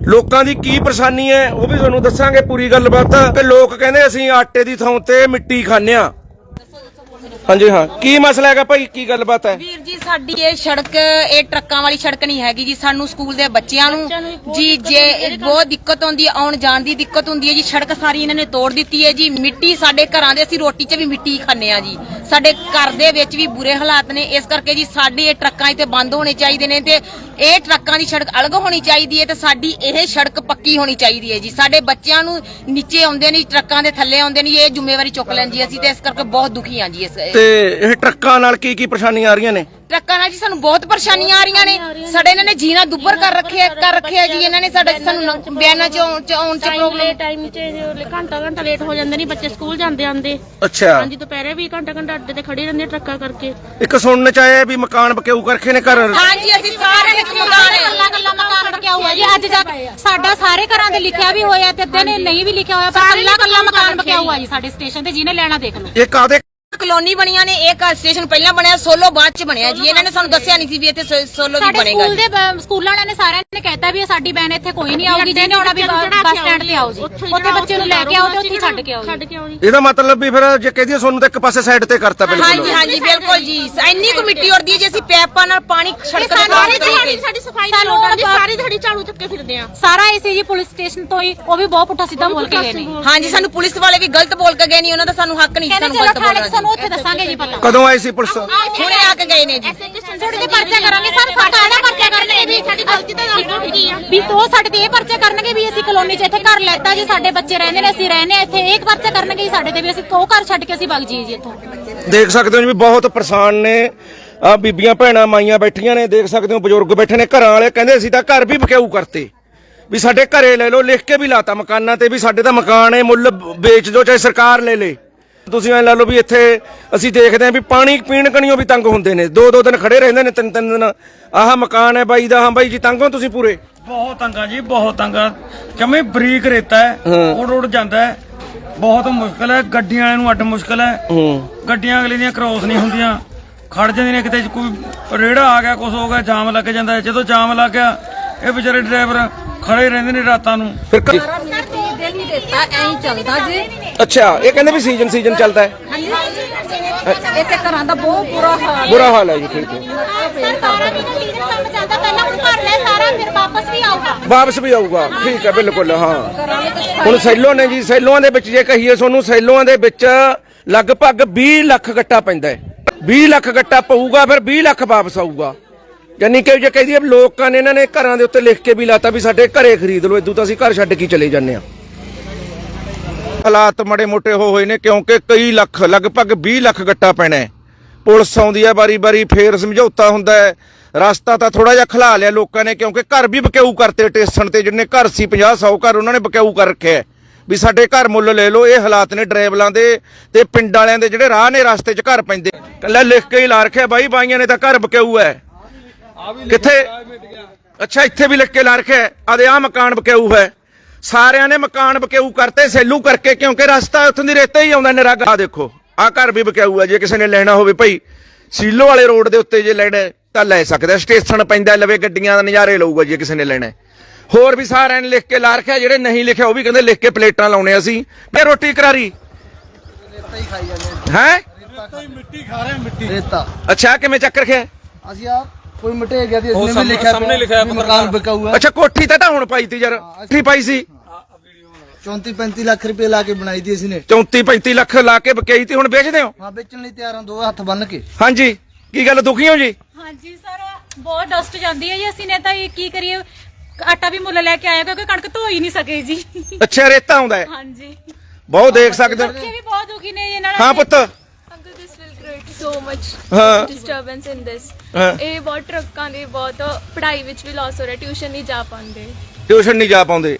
ਲੋਕਾਂ ਦੀ ਕੀ ਪਰੇਸ਼ਾਨੀ ਹੈ ਉਹ ਵੀ ਤੁਹਾਨੂੰ ਦੱਸਾਂਗੇ ਪੂਰੀ ਗੱਲਬਾਤ। ਕਿ ਲੋਕ ਕਹਿੰਦੇ ਅਸੀਂ ਆਟੇ ਦੀ ਥਾਂ ਤੇ ਮਿੱਟੀ ਖਾਂਦੇ ਆ ਹਾਂਜੀ ਹਾਂ। ਕੀ ਮਸਲਾ ਹੈਗਾ ਭਾਈ? ਕੀ ਗੱਲਬਾਤ ਹੈ? ਵੀਰ ਜੀ ਸਾਡੀ ਇਹ ਸੜਕ ਇਹ ਟਰੱਕਾਂ ਵਾਲੀ ਸੜਕ ਨਹੀਂ ਹੈਗੀ ਜੀ। ਸਾਨੂੰ ਸਕੂਲ ਦੇ ਬੱਚਿਆਂ ਨੂੰ ਜੀ ਜੇ ਬਹੁਤ ਦਿੱਕਤ ਆਉਂਦੀ ਹੈ ਆਉਣ ਜਾਣ ਦੀ ਦਿੱਕਤ ਹੁੰਦੀ ਹੈ ਜੀ। ਸੜਕ ਸਾਰੀ ਇਹਨਾਂ ਨੇ ਤੋੜ ਦਿੱਤੀ ਹੈ ਜੀ। ਮਿੱਟੀ ਸਾਡੇ ਘਰਾਂ ਦੇ ਅਸੀਂ ਰੋਟੀ 'ਚ ਵੀ ਮਿੱਟੀ ਖਾਂਦੇ ਆ ਜੀ। ਸਾਡੇ ਘਰ ਦੇ ਵਿੱਚ ਵੀ ਬੁਰੇ ਹਾਲਾਤ ਨੇ। ਇਸ ਕਰਕੇ ਜੀ ਸਾਡੇ ਇਹ ਟਰੱਕਾਂ ਇੱਥੇ ਬੰਦ ਹੋਣੇ ਚਾਹੀਦੇ ਨੇ ਤੇ ਇਹ ਟਰੱਕਾਂ ਦੀ ਸੜਕ ਅਲੱਗ ਹੋਣੀ ਚਾਹੀਦੀ ਹੈ ਤੇ ਸਾਡੀ ਇਹ ਸੜਕ ਪੱਕੀ ਹੋਣੀ ਚਾਹੀਦੀ ਹੈ ਜੀ। ਸਾਡੇ ਬੱਚਿਆਂ ਨੂੰ ਨੀਚੇ ਆਉਂਦੇ ਨੇ ਟਰੱਕਾਂ ਦੇ ਥੱਲੇ ਆਉਂਦੇ ਨੇ ਇਹ ਜ਼ਿੰਮੇਵਾਰੀ ਚੁੱਕ ਲੈਣ ਜੀ ਅਸੀਂ ਤੇ ਇਸ ਕਰਕੇ ਬਹੁਤ ਦੁਖੀ ਹਾਂ ਜੀ ਇਸ ਤੇ ਇਹ ਟਰੱਕਾਂ ਨਾਲ ਕੀ ਕੀ ਪਰੇਸ਼ਾਨੀਆਂ ਆ ਰਹੀਆਂ ਨੇ? ਟਰੱਕਾਂ ਨਾਲ ਜੀ ਸਾਨੂੰ ਬਹੁਤ ਪਰੇਸ਼ਾਨੀਆਂ ਆ ਰਹੀਆਂ ਨੇ। ਸਾਡੇ ਇਹਨਾਂ ਨੇ ਜੀਣਾ ਦੁੱਬਰ ਕਰ ਰੱਖਿਆ ਕਰ ਰੱਖਿਆ ਜੀ। ਇਹਨਾਂ ਨੇ ਸਾਡੇ ਸਾਨੂੰ ਬਿਆਨਾਂ ਚ ਆਉਣ ਚ ਆਉਣ ਚ ਪ੍ਰੋਬਲਮ ਟਾਈਮ ਚ ਇਹ ਘੰਟਾ ਘੰਟਾ ਲੇਟ ਹੋ ਜਾਂਦੇ ਨਹੀਂ ਬੱਚੇ ਸਕੂਲ ਜਾਂਦੇ ਆਂਦੇ ਅੱਛਾ। ਹਾਂਜੀ ਦੁਪਹਿਰੇ ਵੀ ਘੰਟਾ ਘੰਟਾ ਅੱਡੇ ਤੇ ਖੜੇ ਰਹਿੰਦੇ ਟਰੱਕਾਂ ਕਰਕੇ। ਇੱਕ ਸੁਣਨ ਚ ਆਇਆ ਵੀ ਮਕਾਨ ਬਕਿਊ ਕਰਕੇ ਨੇ ਘਰ। ਹਾਂਜੀ ਅਸੀਂ ਸਾਰੇ ਇੱਕ ਮਕਾਨ ਕੱਲਾ ਕੱਲਾ ਮਕਾਨ ਬਕਿਆ ਹੋਇਆ ਜੀ। ਅੱਜ ਜਾ ਸਾਡਾ ਸਾਰੇ ਘਰਾਂ ਦੇ ਲਿਖਿਆ ਵੀ ਹੋਇਆ ਤੇ ਅੱਧੇ ਨੇ ਨਹੀਂ ਵੀ ਲਿਖਿਆ ਹੋਇਆ ਪਰ ਕੱਲਾ ਕੱਲਾ ਮਕਾਨ ਬਕਿਆ ਹੋਇਆ ਜੀ ਸਾਡੇ ਸਟੇਸ਼ਨ ਤੇ। ਜਿਹਨੇ ਲੈਣਾ ਦੇਖ ਲਓ। ਇਹ ਕਾਦੇ ਕਲੋਨੀ ਬਣੀਆਂ ਨੇ ਇੱਕ ਸਟੇਸ਼ਨ ਪਹਿਲਾਂ ਬਣਿਆ ਸੋਲੋ ਬਾਅਦ ਚ ਬਣਿਆ ਜੀ। ਇਹਨਾਂ ਨੇ ਸਾਨੂੰ ਦੱਸਿਆ ਨਹੀਂ ਸੀ ਵੀ ਇੱਥੇ ਸੋ- ਸੋਲੋ ਵੀ ਸਾਡੇ ਬਣੇਗਾ ਸਕੂਲ ਜੀ। ਦੇ ਬ- ਸਕੂਲਾਂ ਵਾਲਿਆਂ ਨੇ ਸਾਰਿਆਂ ਨੇ ਕਹਿਤਾ ਵੀ ਇਹ ਸਾਡੀ ਬੈਨ ਇੱਥੇ ਕੋਈ ਨਹੀਂ ਆਊਗੀ ਜਿਹਨੇ ਆਉਣਾ ਵੀ ਬੱਸ ਸਟੈਂਡ ਤੇ ਆਓ ਜੀ। ਉੱਥੇ ਬੱਚੇ ਨੂੰ ਲੈ ਕੇ ਆਓ ਤੇ ਉੱਥੇ ਛੱਡ ਕੇ ਆਓ ਛੱਡ ਜੀ ਕੇ ਆਓ ਜੀ। ਇਹਦਾ ਮਤਲਬ ਵੀ ਫਿਰ ਜੇ ਕਹਦੀ ਸੋਨੂੰ ਤਾਂ ਇੱਕ ਪਾਸੇ ਸਾਈਡ ਤੇ ਕਰਤਾ ਬਿਲਕੁਲ। ਹਾਂਜੀ ਹਾਂਜੀ ਬਿਲਕੁਲ ਜੀ। ਇੰਨੀ ਕੁ ਮਿੱਟੀ ਉੜਦੀ ਹੈ ਜੇ ਅਸੀਂ ਪੈਪਾਂ ਨਾਲ ਪਾਣੀ ਸਾਨੂੰ ਪਾਸ ਨਹੀਂ ਕਰੀਏ। ਸਾਡੀ ਸਫ਼ਾਈ ਦੀ ਲੋੜ ਆ ਜੀ ਆਪਾਂ- ਸਾਰੀ ਦਿਹਾੜੀ ਝਾੜੂ ਚੱਕੇ ਫਿਰਦੇ ਆ। ਸਾਰਾ ਏਸੀ ਜੀ ਪੁਲਿਸ ਸਟੇਸ਼ਨ ਤੋਂ ਹੀ ਉਹ ਵੀ ਬਹੁਤ ਪੁੱਠਾ ਸਿੱਧਾ ਬੋਲ ਕੇ ਗਏ ਨੇ। ਹਾਂਜੀ ਸਾਨੂੰ ਪੁਲਿਸ ਵਾਲੇ ਵੀ ਗਲਤ ਬੋਲ ਕੇ ਗਏ ਨਹੀਂ ਉਹਨਾਂ ਦਾ ਸਾਨੂੰ ਹੱਕ ਨਹੀਂ ਕਹਿੰਦੇ ਸਾਨੂੰ ਚਲੋ ਗਲਤ ਬੋਲਣਾ ਉੱਥੇ ਦੱਸਾਂਗੇ ਜੀ ਪਤਾ। ਕਦੋਂ ਆਈ ਸੀ ਪੁਲਿਸ? ਹੁਣੇ ਆ ਕੇ ਗਏ ਨੇ ਜੀ। ਤੁਹਾਡੇ ਤੇ ਪਰਚਾ ਕਰਾਂਗੇ। ਸਰ ਸਾਡਾ ਇਹਦਾ ਪਰਚਾ ਕਰਨਗੇ ਵੀ ਸਾਡੀ ਗਲਤੀ ਤਾਂ ਦੱਸੋ ਕੀ ਆ। ਵੀ ਉਹ ਸਾਡੇ ਤੇ ਇਹ ਪਰਚਾ ਕਰਨਗੇ ਵੀ ਅਸੀਂ ਕਲੋਨੀ 'ਚ ਇੱਥੇ ਘਰ ਲੈਤਾ ਜੀ ਸਾਡੇ ਬੱਚੇ ਰਹਿੰਦੇ ਨੇ ਅਸੀਂ ਰਹਿੰਦੇ ਇੱਥੇ। ਇੱਕ ਪਰਚਾ ਕਰਨਗੇ ਜੀ ਸਾਡੇ ਤੇ ਵੀ। ਅਸੀਂ ਉਹ ਘਰ ਛੱਡ ਕੇ ਅਸੀਂ ਵਗ ਜਾਈਏ ਜੀ ਇੱਥੋਂ। ਦੇਖ ਸਕਦੇ ਹੋ ਜੀ ਵੀ ਬਹੁਤ ਪਰੇਸ਼ਾਨ ਨੇ। ਆ ਬੀਬੀਆਂ ਭੈਣਾਂ ਮਾਈਆਂ ਬੈਠੀਆਂ ਨੇ। ਦੇਖ ਸਕਦੇ ਹੋ ਬਜ਼ੁਰਗ ਬੈਠੇ ਨੇ। ਘਰਾਂ ਵਾਲੇ ਕਹਿੰਦੇ ਅਸੀਂ ਤਾਂ ਘਰ ਵੀ ਬਕਿਊ ਕਰਤੇ। ਵੀ ਸਾਡੇ ਘਰੇ ਲੈ ਲਓ ਲਿਖ ਕੇ ਵੀ ਲਾਤਾ ਮਕਾਨਾਂ ਤੇ ਵੀ ਸਾਡੇ ਤਾਂ ਮਕਾਨ ਹੈ ਮੁੱਲ ਵੇਚ ਦਿਓ ਚਾਹੇ ਸਰਕਾਰ ਲੈ ਲੇ। ਤੁਸੀਂ ਐ ਲਾ ਲਓ ਵੀ ਇੱਥੇ ਅਸੀਂ ਦੇਖਦੇ ਆਂ ਵੀ ਪਾਣੀ ਪੀਣ ਕਣੀਓ ਵੀ ਤੰਗ ਹੁੰਦੇ ਨੇ। ਦੋ ਦੋ ਦਿਨ ਖੜੇ ਰਹਿੰਦੇ ਨੇ ਤਿੰਨ ਤਿੰਨ ਦਿਨ। ਆਹ ਮਕਾਨ ਹੈ ਬਾਈ ਦਾ ਹਾਂ ਬਾਈ ਜੀ ਤੰਗ ਹੋ ਤੁਸੀਂ ਪੂਰੇ? ਬਹੁਤ ਤੰਗਾ ਜੀ ਬਹੁਤ ਤੰਗਾ ਜਮੇ ਬਰੀਕ ਰੇਤਾ ਹੈ ਉੜ ਉੜ ਜਾਂਦਾ ਹੈ। ਬਹੁਤ ਮੁਸ਼ਕਲ ਹੈ ਗੱਡੀਆਂ ਵਾਲਿਆਂ ਨੂੰ ਅੱਡ ਮੁਸ਼ਕਲ ਹੈ। ਗੱਡੀਆਂ ਅਗਲੇ ਦੀਆਂ ਕ੍ਰੋਸ ਨਹੀਂ ਹੁੰਦੀਆਂ। ਖੜ ਜਾਂਦੀਆਂ ਨੇ ਕਿਤੇ ਕੋਈ ਰੇੜਾ ਆ ਗਿਆ ਕੁਝ ਹੋ ਗਿਆ ਜਾਮ ਲੱਗ ਜਾਂਦਾ ਹੈ। ਜਦੋਂ ਜਾਮ ਲੱਗ ਗਿਆ ਇਹ ਵਿਚਾਰੇ ਡਰਾਈਵਰ ਖੜੇ ਰਹਿੰਦੇ ਨੇ ਰਾਤਾਂ ਨੂੰ। ਫਿਰ ਕ- ਅੱਛਾ ਇਹ ਕਹਿੰਦੇ ਵੀ ਸੀਜ਼ਨ ਸੀਜ਼ਨ ਚੱਲਦਾ ਹੈ। ਇੱਥੇ ਘਰਾਂ ਦਾ ਬਹੁਤ ਬੁਰਾ ਹਾਲ ਬੁਰਾ ਹਾਲ ਹੈ ਜੀ ਠੀਕ ਹੈ। ਸਰ 12 ਮਹੀਨੇ ਲੀਡ ਕੰਮ ਚੱਲਦਾ ਪਹਿਲਾਂ ਹੁਣ ਘਰ ਲੈ ਸਾਰਾ ਫਿਰ ਵਾਪਸ ਵੀ ਆਊਗਾ। ਵਾਪਸ ਵੀ ਆਊਗਾ ਠੀਕ ਹੈ ਬਿਲਕੁਲ ਹਾਂ। ਹੁਣ ਸੈਲੋਂ ਨੇ ਜੀ ਸੈਲੋਆਂ ਦੇ ਵਿੱਚ ਜੇ ਕਹੀਏ ਤੁਹਾਨੂੰ ਸੈਲੋਆਂ ਦੇ ਵਿੱਚ ਲਗਭਗ 20 ਲੱਖ ਗੱਟਾ ਪੈਂਦਾ ਹੈ। 20 ਲੱਖ ਗੱਟਾ ਪਊਗਾ ਫਿਰ 20 ਲੱਖ ਵਾਪਸ ਆਊਗਾ। ਯਾਨੀ ਕਿ ਜੇ ਕਹਦੀ ਲੋਕਾਂ ਨੇ ਇਹਨਾਂ ਨੇ ਘਰਾਂ ਦੇ ਉੱਤੇ ਲਿਖ ਕੇ ਵੀ ਲਾਤਾ ਵੀ ਸਾਡੇ ਘਰੇ ਖਰੀਦ ਲਓ ਇਦੋਂ ਤਾਂ ਅਸੀਂ ਘਰ ਛੱਡ ਕੇ ਚਲੇ ਜਾਂਦੇ ਆ ਹਾਲਾਤ ਮੜੇ ਮੋਟੇ ਹੋ ਹੋਏ ਨੇ ਕਿਉਂਕਿ ਕਈ ਲੱਖ, ਲਗਭਗ 20 ਲੱਖ ਗੱਟਾ ਪੈਣਾ ਪੁਲਿਸ ਆਉਂਦੀ ਹੈ ਬਾਰੀ-ਬਾਰੀ ਫੇਰ ਸਮਝੌਤਾ ਹੁੰਦਾ ਹੈ। ਰਸਤਾ ਤਾਂ ਥੋੜਾ ਜਿਹਾ ਖਲਾ ਲਿਆ ਲੋਕਾਂ ਨੇ ਕਿਉਂਕਿ ਘਰ ਵੀ ਬਕਿਊ ਕਰਤੇ ਟੇਸਣ ਤੇ, ਜਿੰਨੇ ਘਰ ਸੀ 50 100 ਘਰ ਉਹਨਾਂ ਨੇ ਬਕਿਊ ਕਰ ਰੱਖਿਆ ਵੀ ਸਾਡੇ ਘਰ ਮੁੱਲ ਲੈ ਲਓ, ਇਹ ਹਾਲਾਤ ਨੇ ਡਰਾਈਵਰਾਂ ਦੇ ਤੇ ਪਿੰਡ ਵਾਲਿਆਂ ਦੇ ਜਿਹੜੇ ਰਾਹ ਨੇ ਰਸਤੇ 'ਚ ਘਰ ਪੈਂਦੇ। ਕੱਲਾ ਲਿਖ ਕੇ ਹੀ ਲਾ ਰੱਖਿਆ, ਬਾਈ ਬਾਈਆਂ ਨੇ ਤਾਂ ਘਰ ਬਕਿਊ ਹੈ। ਕਿੱਥੇ? ਅੱਛਾ, ਇੱਥੇ ਵੀ ਲਿਖ ਕੇ ਲਾ ਰੱਖਿਆ ਆਦੇ ਆ ਮਕਾਨ ਬਕਿਊ ਹੈ। ਸਾਰਿਆਂ ਨੇ ਮਕਾਨ ਬਕਿਊ ਕਰਤੇ ਸੈਲੂ ਕਰਕੇ ਕਿਉਂਕਿ ਰਸਤਾ ਉੱਥੋਂ ਦੀ ਰੇਤੇ ਹੀ ਆਉਂਦਾ ਨਿਰਾ ਆ ਦੇਖੋ ਆ ਘਰ ਵੀ ਬਕਿਊ ਹੈ ਜੇ ਕਿਸੇ ਨੇ ਲੈਣਾ ਹੋਵੇ ਭਾਈ ਸੀਲੋ ਵਾਲੇ ਰੋਡ ਦੇ ਉੱਤੇ ਜੇ ਲੈਣਾ ਤਾਂ ਲੈ ਸਕਦਾ ਸਟੇਸ਼ਨ ਪੈਂਦਾ ਲਵੇ ਗੱਡੀਆਂ ਦਾ ਨਜ਼ਾਰੇ ਲਊਗਾ ਜੇ ਕਿਸੇ ਨੇ ਲੈਣਾ। ਹੋਰ ਵੀ ਸਾਰਿਆਂ ਨੇ ਲਿਖ ਕੇ ਲਾ ਰੱਖਿਆ ਜਿਹੜੇ ਨਹੀਂ ਲਿਖਿਆ ਉਹ ਵੀ ਕਹਿੰਦੇ ਲਿਖ ਕੇ ਪਲੇਟਾਂ ਲਾਉਣੇ ਅਸੀਂ। ਤੇ ਰੋਟੀ ਕਰਾਰੀ। ਹੈ ਮਿੱਟੀ ਖਾ ਰਹੇ ਮਿੱਟੀ। ਰੇਤਾ। ਅੱਛਾ ਕਿਵੇਂ ਚੱਕ ਰੱਖਿਆ? ਅਸੀਂ ਆ ਕੋਈ ਮਟੇ ਗਿਆ ਦੀ ਇਸਨੇ ਵੀ ਲਿਖਿਆ ਸਾਹਮਣੇ ਲਿਖਿਆ ਮਕਾਨ ਬਿਕਾਊ ਹੈ। ਅੱਛਾ ਕੋਠੀ ਤਾਂ ਤਾਂ ਹੁਣ ਪਾਈ ਤੀ ਯਾਰ ਕੋਠੀ ਪਾਈ ਸੀ? 34 35 ਲੱਖ ਰੁਪਏ ਲਾ ਕੇ ਬਣਾਈ ਦੀ ਇਸਨੇ 34 35 ਲੱਖ ਲਾ ਕੇ ਬਕਾਈ ਤੀ ਹੁਣ ਵੇਚਦੇ ਹੋ? ਹਾਂ ਵੇਚਣ ਲਈ ਤਿਆਰ ਹਾਂ ਦੋ ਹੱਥ ਬੰਨ ਕੇ। ਹਾਂਜੀ ਕੀ ਗੱਲ ਦੁਖੀ ਹੋ ਜੀ? ਹਾਂਜੀ ਸਰ ਬਹੁਤ ਡਸਟ ਜਾਂਦੀ ਹੈ ਜੀ ਅਸੀਂ ਨੇ ਤਾਂ ਇਹ ਕੀ ਕਰੀਏ? ਆਟਾ ਵੀ ਮੁੱਲ ਲੈ ਕੇ ਆਇਆ ਕਿਉਂਕਿ ਕਣਕ ਧੋ ਹੀ ਨਹੀਂ ਸਕੇ ਜੀ। ਅੱਛਾ ਰੇਤਾ ਆਉਂਦਾ ਹੈ। ਹਾਂਜੀ। ਬਹੁਤ ਦੇਖ ਸਕਦੇ ਹੋ। ਬੱਚੇ ਵੀ ਬਹੁਤ ਦੁਖੀ ਨੇ ਨਾਲ ਹਾਂ ਪੁੱਤ। So much ਹਾਂ। disturbance in this. ਹਾਂ। ਇਹ ਬਹੁਤ ਟਰੱਕਾਂ ਦੇ ਬਹੁਤ ਪੜ੍ਹਾਈ ਵਿੱਚ ਵੀ ਲਾਸ ਹੋ ਰਿਹਾ ਟਿਊਸ਼ਨ ਨਹੀਂ ਜਾ ਪਾਉਂਦੇ। ਟਿਊਸ਼ਨ ਨਹੀਂ ਜਾ ਪਾਉਂਦੇ।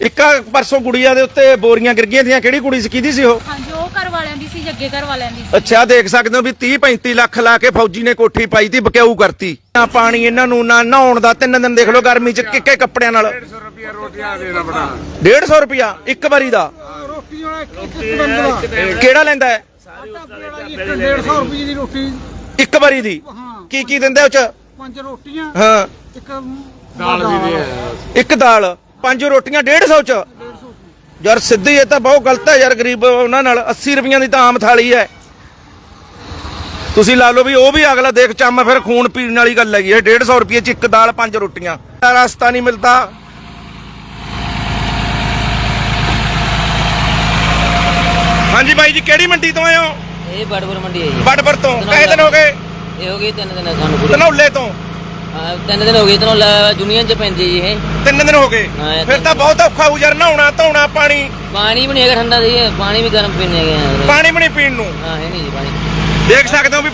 ਇੱਕ ਪਰਸੋਂ ਗੁੜੀਆ ਦੇ ਉੱਤੇ ਬੋਰੀਆਂ ਗਿਰ ਗਈਆਂ ਥੀਆਂ ਕਿਹੜੀ ਕੁੜੀ ਸੀ ਕਿਹਦੀ ਸੀ ਉਹ? ਹਾਂਜੀ ਉਹ ਘਰ ਵਾਲਿਆਂ ਦੀ ਸੀ ਜੱਗੇ ਘਰ ਵਾਲਿਆਂ ਦੀ ਸੀ। ਅੱਛਾ ਦੇਖ ਸਕਦੇ ਹੋ ਵੀ 30 35 ਲੱਖ ਲਾ ਕੇ ਫੌਜੀ ਨੇ ਕੋਠੀ ਪਾਈ ਤੀ ਬਕਿਊ ਕਰਤੀ। ਨਾ ਪਾਣੀ ਇਹਨਾਂ ਨੂੰ ਨਾ ਨਹਾਉਣ ਦਾ ਤਿੰਨ ਦਿਨ ਦੇਖ ਲਓ ਗਰਮੀ ਚ ਕਿੱਕੇ ਕੱਪੜਿਆਂ ਨਾਲ। 150 ਰੁਪਿਆ ਰੋਟੀਆਂ ਦੇਣਾ ਬਣਾ। 150 ਰੁਪਿਆ ਇੱਕ ਵਾਰੀ ਦਾ। ਕਿਹੜਾ ਲੈਂਦਾ ਹੈ? 150 ਰੁਪਏ ਦੀ ਰੋਟੀ। ਇੱਕ ਵਾਰੀ ਦੀ? ਕੀ ਕੀ ਦਿੰਦੇ ਉਹ ਚ? ਪੰਜ ਰੋਟੀਆਂ ਹਾਂ। ਇੱਕ ਦਾਲ ਵੀ ਇੱਕ ਦਾਲ ਪੰਜ ਰੋਟੀਆਂ 150 ਚ? ਯਾਰ ਸਿੱਧੀ ਇਹ ਤਾਂ ਬਹੁਤ ਗਲਤ ਹੈ ਯਾਰ ਗਰੀਬ ਉਹਨਾਂ ਨਾਲ 80 ਰੁਪਈਆਂ ਦੀ ਤਾਂ ਆਮ ਥਾਲੀ ਹੈ। ਤੁਸੀਂ ਲਾ ਲਓ ਵੀ ਉਹ ਵੀ ਅਗਲਾ ਦੇਖ ਚੰਮ ਫਿਰ ਖੂਨ ਪੀਣ ਵਾਲੀ ਗੱਲ ਹੈਗੀ ਹੈ। 150 ਰੁਪਏ ਚ ਇੱਕ ਦਾਲ ਪੰਜ ਰੋਟੀਆਂ। ਰਸਤਾ ਨਹੀਂ ਮਿਲਦਾ। ਹਾਂਜੀ ਬਾਈ ਜੀ ਕਿਹੜੀ ਮੰਡੀ ਤੋਂ ਆਏ ਹੋ? ਇਹ ਬੜਬੜ ਮੰਡੀ ਹੈ ਜੀ। ਬੜਬੜ ਤੋਂ। ਕਹੇ ਦਿਨ ਹੋ ਗਏ? ਇਹ ਹੋ ਗਏ ਤਿੰਨ ਦਿਨ ਸਾਨੂੰ ਪੂਰੇ। ਧਨੌਲੇ ਤੋਂ? ਹਾਂ, ਤਿੰਨ ਦਿਨ ਹੋ ਗਏ ਤਨੋਂ ਯੂਨੀਅਨ ਚ ਪੈਂਦੀ ਜੀ ਇਹ। ਤਿੰਨ ਦਿਨ ਹੋ ਗਏ। ਹਾਂ, ਇਹ ਫਿਰ ਤਾਂ ਬਹੁਤ ਔਖਾ ਹੋ ਯਾਰ ਨਹਾਉਣਾ ਧੋਣਾ ਪਾਣੀ। ਪਾਣੀ ਵੀ ਨਹੀਂ ਹੈਗਾ ਠੰਡਾ ਜੀ ਪਾਣੀ ਵੀ ਗਰਮ ਪੀਣੇ ਹੈਗੇ ਆ। ਪਾਣੀ ਵੀ ਨਹੀਂ ਪੀਣ ਨੂੰ। ਹਾਂ ਹੈ ਨਹੀਂ ਜੀ ਪਾਣੀ। ਦੇਖ ਸਕਦੇ ਹੋ ਵੀ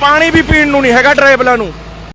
ਪਾਣੀ ਵੀ ਪੀਣ ਨੂੰ ਨਹੀਂ ਹੈਗਾ ਡਰਾਈਵਰਾਂ ਨੂੰ।